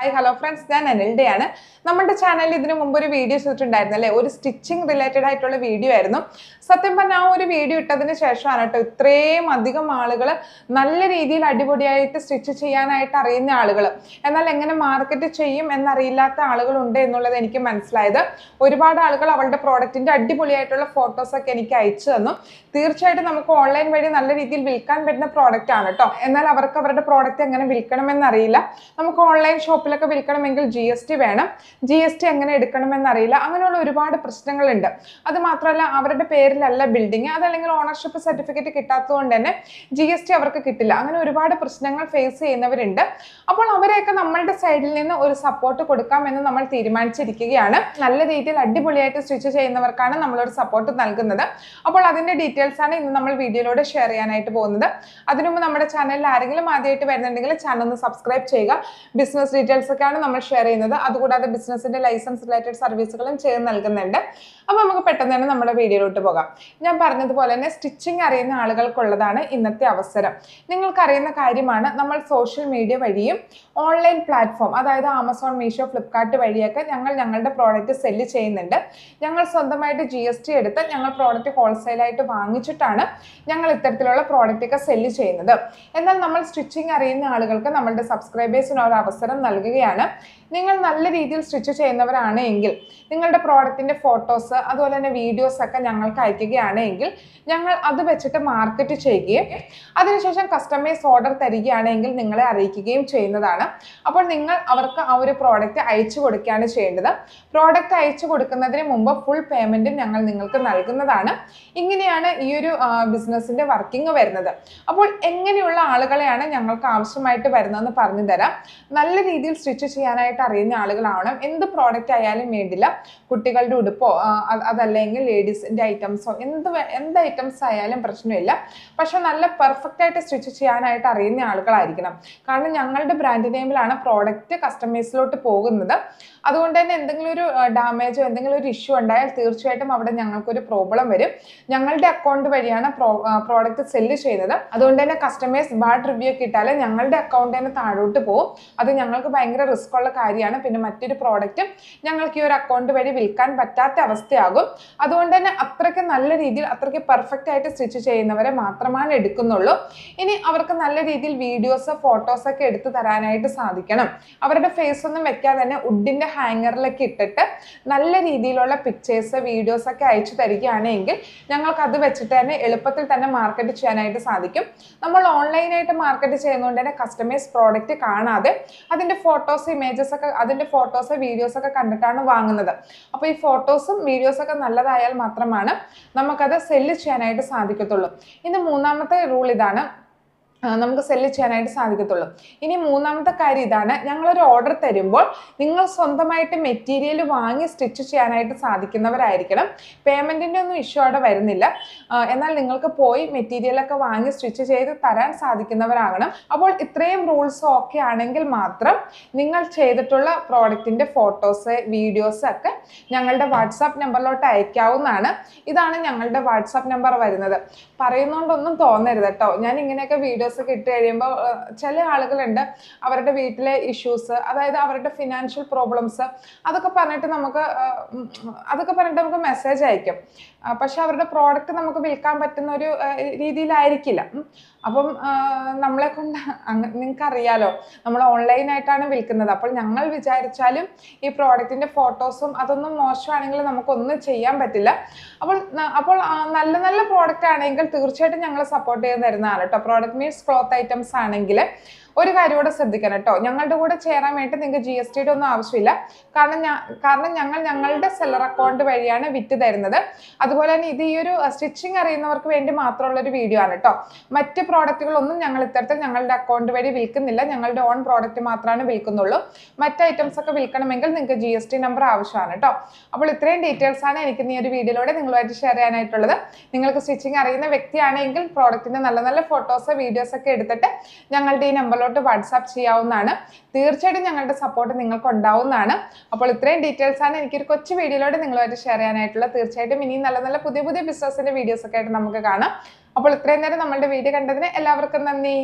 Hi hello friends ഞാൻ അനിൽഡയാണ്. നമ്മുടെ ചാനലിൽ ഇതിനു മുമ്പ് ഒരു വീഡിയോ ചെയ്തിട്ടുണ്ടായിരുന്നു അല്ലേ? ഒരു സ്റ്റിച്ചിങ് റിലേറ്റഡ് ആയിട്ടുള്ള വീഡിയോ ആയിരുന്നു. സത്യം പറഞ്ഞാൽ ആ ഒരു വീഡിയോ ഇട്ടതിന് ശേഷമാണ് കേട്ടോ ഇത്രയും അധികം ആളുകൾ നല്ല രീതിയിൽ അടിപൊളിയായിട്ട് സ്റ്റിച്ച് ചെയ്യാനായിട്ട് അറിയുന്ന ആളുകൾ എന്നാൽ എങ്ങനെ മാർക്കറ്റ് ചെയ്യും എന്നറിയില്ലാത്ത ആളുകളുണ്ട് എന്നുള്ളത് എനിക്ക് മനസ്സിലായത്. ഒരുപാട് ആളുകൾ അവളുടെ പ്രോഡക്റ്റിന്റെ അടിപൊളിയായിട്ടുള്ള ഫോട്ടോസൊക്കെ എനിക്ക് അയച്ചു തന്നു. തീർച്ചയായിട്ടും നമുക്ക് ഓൺലൈൻ വഴി നല്ല രീതിയിൽ വിൽക്കാൻ പറ്റുന്ന പ്രോഡക്റ്റ് ആണ് കേട്ടോ. എന്നാൽ അവർക്ക് അവരുടെ പ്രോഡക്റ്റ് എങ്ങനെ വിൽക്കണമെന്നറിയില്ല. നമുക്ക് ഓൺലൈൻ ഷോപ്പിലൊക്കെ വിൽക്കണമെങ്കിൽ ജി എസ് ടി വേണം. ജി എസ് ടി എങ്ങനെ എടുക്കണമെന്ന് അറിയില്ല അങ്ങനെയുള്ള ഒരുപാട് പ്രശ്നങ്ങളുണ്ട്. അത് മാത്രമല്ല അവരുടെ പേരിലല്ല ബിൽഡിംഗ് അതല്ലെങ്കിൽ ഓണർഷിപ്പ് സർട്ടിഫിക്കറ്റ് കിട്ടാത്തതുകൊണ്ട് തന്നെ ജി എസ് ടി അവർക്ക് കിട്ടില്ല. അങ്ങനെ ഒരുപാട് പ്രശ്നങ്ങൾ ഫേസ് ചെയ്യുന്നവരുണ്ട്. അപ്പോൾ അവരെയൊക്കെ നമ്മളുടെ സൈഡിൽ നിന്ന് ഒരു സപ്പോർട്ട് കൊടുക്കാം എന്ന് നമ്മൾ തീരുമാനിച്ചിരിക്കുകയാണ്. നല്ല രീതിയിൽ അടിപൊളിയായിട്ട് സ്റ്റിച്ച് ചെയ്യുന്നവർക്കാണ് നമ്മളൊരു സപ്പോർട്ട് നൽകുന്നത്. അപ്പോൾ അതിന്റെ ഡീറ്റെയിൽസ് ആണ് ഇന്ന് നമ്മൾ വീഡിയോയിലൂടെ ഷെയർ ചെയ്യാനായിട്ട് പോകുന്നത്. അതിനുമുമ്പ് നമ്മുടെ ചാനലിൽ ആരെങ്കിലും ആദ്യമായിട്ട് വരുന്നുണ്ടെങ്കിൽ ചാനൽ ഒന്ന് സബ്സ്ക്രൈബ് ചെയ്യുക. ബിസിനസ് ഡീറ്റെയിൽസ് ഒക്കെയാണ് നമ്മൾ ഷെയർ ചെയ്യുന്നത്. അതുകൂടാതെ ബിസിനസിന്റെ ലൈസൻസ് റിലേറ്റഡ് സർവീസുകളും ചെയ്ത് നൽകുന്നുണ്ട്. അപ്പോൾ നമുക്ക് പെട്ടെന്ന് തന്നെ നമ്മുടെ വീഡിയോയിലോട്ട് പോകാം. ഞാൻ പറഞ്ഞതുപോലെ തന്നെ സ്റ്റിച്ചിങ് അറിയുന്ന ആളുകൾക്കുള്ളതാണ് ഇന്നത്തെ അവസരം. നിങ്ങൾക്കറിയുന്ന കാര്യമാണ് നമ്മൾ സോഷ്യൽ മീഡിയ വഴിയും ഓൺലൈൻ പ്ലാറ്റ്ഫോം അതായത് ആമസോൺ മീഷോ ഫ്ലിപ്കാർട്ട് വഴിയൊക്കെ ഞങ്ങൾ ഞങ്ങളുടെ പ്രോഡക്റ്റ് സെല്ല് ചെയ്യുന്നുണ്ട്. ഞങ്ങൾ സ്വന്തമായിട്ട് ജി എസ് ടി എടുത്ത് ഞങ്ങൾ പ്രോഡക്റ്റ് ഹോൾസെയിലായിട്ട് വാങ്ങിച്ചിട്ടാണ് ഞങ്ങൾ ഇത്തരത്തിലുള്ള പ്രോഡക്റ്റ് ഒക്കെ സെല്ല് ചെയ്യുന്നത്. എന്നാൽ നമ്മൾ സ്റ്റിച്ചിങ് അറിയുന്ന ആളുകൾക്ക് നമ്മളുടെ സബ്സ്ക്രൈബേഴ്സിന് ഒരു അവസരം നൽകുകയാണ് നിങ്ങൾ നല്ല രീതിയിൽ സ്റ്റിച്ച് ചെയ്യുന്നവരാണ് എങ്കിൽ നിങ്ങളുടെ പ്രോഡക്റ്റിന്റെ ഫോട്ടോസ് അതുപോലെ തന്നെ വീഡിയോസ് ഒക്കെ ഞങ്ങൾക്ക് അയക്കുകയാണ് എങ്കിൽ ഞങ്ങൾ അത് വെച്ചിട്ട് മാർക്കറ്റ് ചെയ്യുകയും അതിനുശേഷം കസ്റ്റമേഴ്സ് ഓർഡർ തരികയാണെങ്കിൽ നിങ്ങളെ അറിയിക്കുകയും ചെയ്യുന്നതാണ്. അപ്പോൾ നിങ്ങൾ അവർക്ക് ആ ഒരു പ്രോഡക്റ്റ് അയച്ചു കൊടുക്കുകയാണ് ചെയ്യേണ്ടത്. പ്രോഡക്റ്റ് അയച്ചു കൊടുക്കുന്നതിന് മുമ്പ് ഫുൾ പേയ്മെന്റും ഞങ്ങൾ നിങ്ങൾക്ക് നൽകുന്നതാണ്. ഇങ്ങനെയാണ് ഈ ഒരു ബിസിനസ്സിന്റെ വർക്കിംഗ് വരുന്നത്. അപ്പോൾ എങ്ങനെയുള്ള ആളുകളെയാണ് ഞങ്ങൾക്ക് ആവശ്യമായിട്ട് വരുന്നതെന്ന് പറഞ്ഞു തരാം നല്ല രീതിയിൽ സ്റ്റിച്ച് ചെയ്യാനായിട്ട് അറിയുന്ന ആളുകളാവണം. എന്ത് പ്രോഡക്റ്റ് ആയാലും വേണ്ടില്ല. കുട്ടികളുടെ ഉടുപ്പോ അതല്ലെങ്കിൽ ലേഡീസിന്റെ ഐറ്റംസോ എന്ത് എന്ത് ഐറ്റംസ് ആയാലും പ്രശ്നമില്ല. പക്ഷെ നല്ല പെർഫെക്റ്റ് ആയിട്ട് സ്റ്റിച്ച് ചെയ്യാനായിട്ട് അറിയുന്ന ആളുകളായിരിക്കണം. കാരണം ഞങ്ങളുടെ ബ്രാൻഡ് നെയിമിലാണ് പ്രോഡക്റ്റ് കസ്റ്റമേഴ്സിലോട്ട് പോകുന്നത്. അതുകൊണ്ട് തന്നെ എന്തെങ്കിലും ഒരു ഡാമേജോ എന്തെങ്കിലും ഒരു ഇഷ്യൂ ഉണ്ടായാൽ തീർച്ചയായിട്ടും അവിടെ ഞങ്ങൾക്കൊരു പ്രോബ്ലം വരും. ഞങ്ങളുടെ അക്കൗണ്ട് വഴിയാണ് പ്രോഡക്റ്റ് സെല്ല് ചെയ്യുന്നത്. അതുകൊണ്ട് തന്നെ കസ്റ്റമേഴ്സ് ബാഡ് റിവ്യൂ ഒക്കെ ഇട്ടാൽ ഞങ്ങളുടെ അക്കൗണ്ട് തന്നെ താഴോട്ട് പോകും അത് ഞങ്ങൾക്ക് ഭയങ്കര റിസ്ക് ഉള്ള കാര്യമാണ്. പിന്നെ മറ്റൊരു പ്രോഡക്റ്റും ഞങ്ങൾക്ക് ഈ ഒരു അക്കൗണ്ട് വഴി വിൽക്കാൻ പറ്റാത്ത അവസ്ഥയാകും. അതുകൊണ്ട് തന്നെ അത്രയ്ക്ക് നല്ല രീതിയിൽ അത്രയ്ക്ക് പെർഫെക്റ്റ് ആയിട്ട് സ്റ്റിച്ച് ചെയ്യുന്നവരെ മാത്രമാണ് എടുക്കുന്നുള്ളൂ. ഇനി അവർക്ക് നല്ല രീതിയിൽ വീഡിയോസ് ഫോട്ടോസ് ഒക്കെ എടുത്തു തരാനായിട്ട് സാധിക്കണം. അവരുടെ ഫേസ് ഒന്നും വെക്കാതെ തന്നെ വുഡിന്റെ ഹാങ്ങറിലൊക്കെ ഇട്ടിട്ട് നല്ല രീതിയിലുള്ള പിക്ചേഴ്സ് വീഡിയോസ് ഒക്കെ അയച്ചു തരികയാണെങ്കിൽ ഞങ്ങൾക്ക് അത് വെച്ചിട്ട് തന്നെ എളുപ്പത്തിൽ തന്നെ മാർക്കറ്റ് ചെയ്യാനായിട്ട് സാധിക്കും. നമ്മൾ ഓൺലൈനായിട്ട് മാർക്കറ്റ് ചെയ്യുന്നതുകൊണ്ട് തന്നെ കസ്റ്റമേഴ്സ് പ്രോഡക്റ്റ് കാണാതെ അതിന്റെ ഫോട്ടോസ് ഇമേജസ് ഒക്കെ അതിന്റെ ഫോട്ടോസ് വീഡിയോസ് ഒക്കെ കണ്ടിട്ടാണ് വാങ്ങുന്നത്. അപ്പോൾ ഈ ഫോട്ടോസും വീഡിയോസ് ഒക്കെ നല്ലതായാൽ മാത്രമാണ് നമുക്കത് സെല്ല് ചെയ്യാനായിട്ട് സാധിക്കത്തുള്ളൂ. ഇനി മൂന്നാമത്തെ റൂൾ ഇതാണ് നമുക്ക് സെല്ല് ചെയ്യാനായിട്ട് സാധിക്കത്തുള്ളൂ. ഇനി മൂന്നാമത്തെ കാര്യം ഇതാണ്. ഞങ്ങളൊരു ഓർഡർ തരുമ്പോൾ നിങ്ങൾ സ്വന്തമായിട്ട് മെറ്റീരിയൽ വാങ്ങി സ്റ്റിച്ച് ചെയ്യാനായിട്ട് സാധിക്കുന്നവരായിരിക്കണം. പേയ്മെന്റിന്റെ ഒന്നും ഇഷ്യൂ അവിടെ വരുന്നില്ല. എന്നാൽ നിങ്ങൾക്ക് പോയി മെറ്റീരിയലൊക്കെ വാങ്ങി സ്റ്റിച്ച് ചെയ്ത് തരാൻ സാധിക്കുന്നവരാകണം. അപ്പോൾ ഇത്രയും റൂൾസ് ഓക്കെ ആണെങ്കിൽ മാത്രം നിങ്ങൾ ചെയ്തിട്ടുള്ള പ്രോഡക്റ്റിന്റെ ഫോട്ടോസ് വീഡിയോസ് ഒക്കെ ഞങ്ങളുടെ വാട്സാപ്പ് നമ്പറിലോട്ട് അയക്കാവുന്നതാണ്. ഇതാണ് ഞങ്ങളുടെ വാട്സാപ്പ് നമ്പർ വരുന്നത്. പറയുന്നതുകൊണ്ടൊന്നും തോന്നരുത് കേട്ടോ. ഞാൻ ഇങ്ങനെയൊക്കെ വീഡിയോസ് കിട്ടി കഴിയുമ്പോൾ ചില ആളുകളുണ്ട് അവരുടെ വീട്ടിലെ ഇഷ്യൂസ് അതായത് അവരുടെ ഫിനാൻഷ്യൽ പ്രോബ്ലംസ് അതൊക്കെ പറഞ്ഞിട്ട് നമുക്ക് അതൊക്കെ പറഞ്ഞിട്ട് നമുക്ക് മെസ്സേജ് അയക്കും. പക്ഷെ അവരുടെ പ്രോഡക്റ്റ് നമുക്ക് വിൽക്കാൻ പറ്റുന്ന ഒരു രീതിയിലായിരിക്കില്ല. അപ്പം നമ്മളെ കൊണ്ട് നിങ്ങൾക്ക് അറിയാലോ നമ്മൾ ഓൺലൈനായിട്ടാണ് വിൽക്കുന്നത്. അപ്പോൾ ഞങ്ങൾ വിചാരിച്ചാലും ഈ പ്രോഡക്റ്റിന്റെ ഫോട്ടോസും അതൊന്നും മോശമാണെങ്കിൽ നമുക്കൊന്നും ചെയ്യാൻ പറ്റില്ല. അപ്പോൾ അപ്പോൾ നല്ല നല്ല പ്രോഡക്റ്റ് ആണെങ്കിൽ തീർച്ചയായിട്ടും ഞങ്ങൾ സപ്പോർട്ട് ചെയ്യാൻ തരുന്നതാണ് കേട്ടോ പ്രോഡക്റ്റ് മീൻസ് ക്ലോത്ത് ഐറ്റംസ് ആണെങ്കിൽ ഒരു കാര്യം കൂടെ ശ്രദ്ധിക്കണം കേട്ടോ. ഞങ്ങളുടെ കൂടെ ചേരാൻ വേണ്ടി നിങ്ങൾക്ക് ജി എസ് ടിയുടെ ഒന്നും ആവശ്യമില്ല. കാരണം കാരണം ഞങ്ങൾ ഞങ്ങളുടെ സെല്ലർ അക്കൗണ്ട് വഴിയാണ് വിറ്റ് തരുന്നത്. അതുപോലെ തന്നെ ഇത് ഈ ഒരു സ്റ്റിച്ചിങ് അറിയുന്നവർക്ക് വേണ്ടി മാത്രമുള്ള ഒരു വീഡിയോ ആണ് കേട്ടോ. മറ്റ് പ്രോഡക്റ്റുകളൊന്നും ഞങ്ങൾ ഇത്തരത്തിൽ ഞങ്ങളുടെ അക്കൗണ്ട് വഴി വിൽക്കുന്നില്ല. ഞങ്ങളുടെ ഓൺ പ്രോഡക്റ്റ് മാത്രമാണ് വിൽക്കുന്നുള്ളൂ. മറ്റ് ഐറ്റംസ് ഒക്കെ വിൽക്കണമെങ്കിൽ നിങ്ങൾക്ക് ജി എസ് ടി നമ്പർ ആവശ്യമാണ് കേട്ടോ. അപ്പോൾ ഇത്രയും ഡീറ്റെയിൽസ് ആണ് എനിക്ക് ഈ ഒരു വീഡിയോയിലൂടെ നിങ്ങളുമായിട്ട് ഷെയർ ചെയ്യാനായിട്ടുള്ളത്. നിങ്ങൾക്ക് സ്റ്റിച്ചിങ് അറിയുന്ന വ്യക്തിയാണെങ്കിൽ പ്രോഡക്റ്റിന്റെ നല്ല നല്ല ഫോട്ടോസ് വീഡിയോസ് ഒക്കെ എടുത്തിട്ട് ഞങ്ങളുടെ ഈ നമ്പറിലോട്ട് വാട്സാപ്പ് ചെയ്യാവുന്നതാണ്. തീർച്ചയായിട്ടും ഞങ്ങളുടെ സപ്പോർട്ട് നിങ്ങൾക്ക് ഉണ്ടാവുന്നതാണ് അപ്പോൾ ഇത്രയും ഡീറ്റെയിൽസ് ആണ് എനിക്കൊരു കൊച്ചു വീഡിയോയിലൂടെ നിങ്ങളുമായിട്ട് ഷെയർ ചെയ്യാനായിട്ടുള്ളത് തീർച്ചയായിട്ടും ഇനിയും നല്ല നല്ല പുതിയ പുതിയ ബിസിനസിന്റെ വീഡിയോസ് ഒക്കെ ആയിട്ട് നമുക്ക് കാണാം. അപ്പോൾ ഇത്രയും നേരം നമ്മളുടെ വീഡിയോ കണ്ടതിന് എല്ലാവർക്കും നന്ദി.